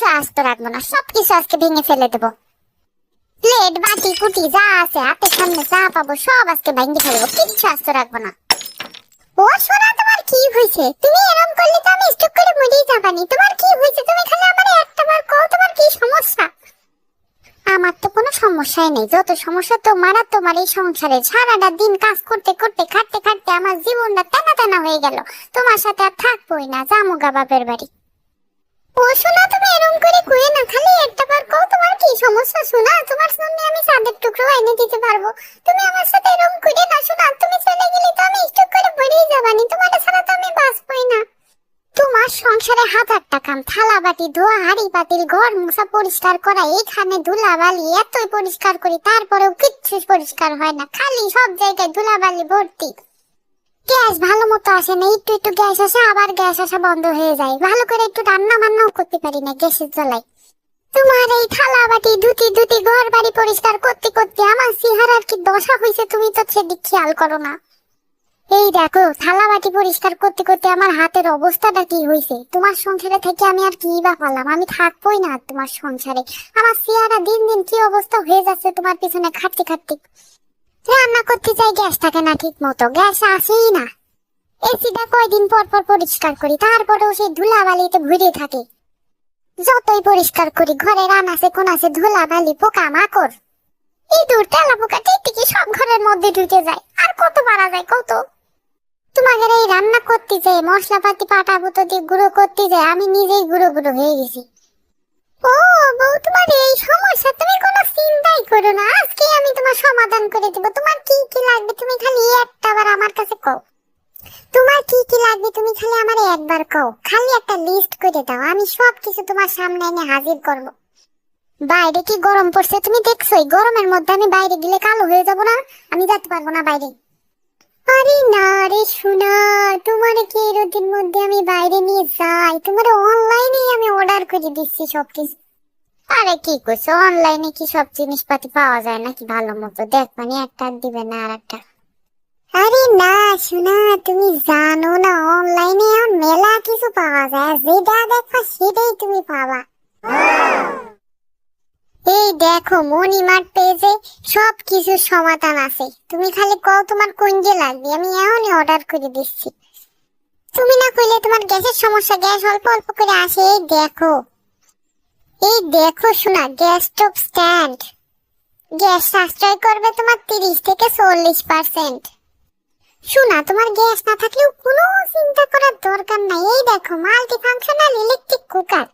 কিচ্ছু আস্ত রাখব না। সবকিছু আজকে ভেঙে ফেলে দেবো। প্লেট বাটি, কুটি, যা আছে হাতের সামনে যা পাবো, সব আজকে ভেঙে ফেলব। কিচ্ছু আস্ত রাখব না। ও, সোনা, তোমার কি হয়েছে? তুমি করলে তো আমি করে যাবানি। তোমার কি হয়েছে? তুমি খালি আমার একটা বার তোমার কি সমস্যা? আমার তো কোনো সমস্যাই নেই। যত সমস্যা তোমার তোমার এই সংসারে, সারাটা দিন কাজ করতে করতে, খাটতে খাটতে আমার জীবনটা টানা টানা হয়ে গেল। তোমার সাথে আর থাকবোই না জামুগা বাপের বাড়ি। শোনা তুমি এরকম করে কয়ে না, খালি একটা বার কও তোমার কি সমস্যা? শোনা, তোমার সামনে আমি টুকরো এনে দিতে পারব। তুমি আমার সাথে এরকম করে না, শোনা, তুমি চলে গেলে তো আমি স্টক করে পড়েই যাবানি, তোমার ছাড়া তো আমি বাঁচবই না। তোমার সংসারে হাজারটা কাম থালা বাটি, ধোয়া, হাড়ি পাতিল ঘর মুছা পরিষ্কার করা, এইখানে ধুলাবালি, এতই পরিষ্কার করি, তারপরেও কিচ্ছু পরিষ্কার হয় না, খালি সব জায়গায় ধুলাবালি ভর্তি। গ্যাস ভালো মতো আসে না, একটু একটু গ্যাস আসে, আবার গ্যাস আসা বন্ধ হয়ে যায়। ভালো করে একটু রান্না বান্নাও করতে পারি না গ্যাসের জ্বালায়। তোমার এই থালা বাটি, ধুতি ধুতি, ঘর বাড়ি পরিষ্কার করতে করতে আমার চেহারার কি দশা হয়েছে তুমি তো সেদিক খেয়াল করো না। এই দেখো, থালা বাটি পরিষ্কার করতে করতে আমার হাতের অবস্থাটা কি হয়েছে? তোমার সংসারে থেকে আমি আর কি বা পারলাম আমি থাকবোই না তোমার সংসারে। আমার চেহারা দিন দিন কি অবস্থা হয়ে যাচ্ছে তোমার পিছনে খাটতে খাটতে। রান্না করতে চাই গ্যাস থাকে না ঠিক মতো গ্যাস আসেই না। এসিটা কয়দিন পর পর পরিষ্কার করি, তারপরেও সেই ধুলাবালিতে ভরে থাকে। যতই পরিষ্কার করি, ঘরে রান আছে ধুলাবালি পোকা মাকড় ইঁদুর তেলা পোকা টিকটিকি, সব ঘরের মধ্যে ঢুকে যায়। আর কত পারা যায় কত তোমাদের এই রান্না করতে যাই মশলাপাতি পাটা দিয়ে গুঁড়ো করতে যাই আমি নিজেই গুঁড়ো গুঁড়ো হয়ে গেছি। ও বউ তোমার এই সমস্যা, তুমি কোনো চিন্তাই করো না। সমাধান করে দেব। তোমার কি কি লাগবে? তুমি খালি একটা বার আমার কাছে কও। তোমার কি কি লাগবে? তুমি খালি আমারে একবার কও। খালি একটা লিস্ট করে দাও। আমি সব কিছু তোমার সামনে এনে হাজির করব। বাইরে কি গরম পড়ছে? তুমি দেখছ গরমের মধ্যে আমি বাইরে গেলে কালো হয়ে যাব না? আমি যেতে পারব না বাইরে। আরে না রে শোনা তোমার কি রোদের মধ্যে আমি বাইরে নিয়ে যাই? তোমার অনলাইনে আমি অর্ডার করে দিচ্ছি সব কিছু আরে কি করছ অনলাইনে কি সব জিনিসপাতি পাওয়া যায় নাকি ভালো মতো? দেখ মানে একটা দিবে না আর একটা। আরে না শোনা তুমি জানো না অনলাইনে মেলা কিছু পাওয়া যায়। যেটা দেখবা সেটাই তুমি পাবা। এই দেখো মনিমার্ট পেজে সব কিছুর সমাধান আছে। তুমি খালি কও তোমার কোন যে লাগবে আমি এখনই অর্ডার করে দিচ্ছি। তুমি না কইলে তোমার গ্যাসের সমস্যা গ্যাস অল্প অল্প করে আসে এই দেখো। এই দেখো শোনা গ্যাস স্টোভ স্ট্যান্ড গ্যাস সাশ্রয় করবে তোমার তিরিশ থেকে চল্লিশ পার্সেন্ট শোনা তোমার গ্যাস না থাকলেও কোনো চিন্তা করার দরকার নাই। এই দেখো মাল্টি ফাংশনাল ইলেকট্রিক কুকার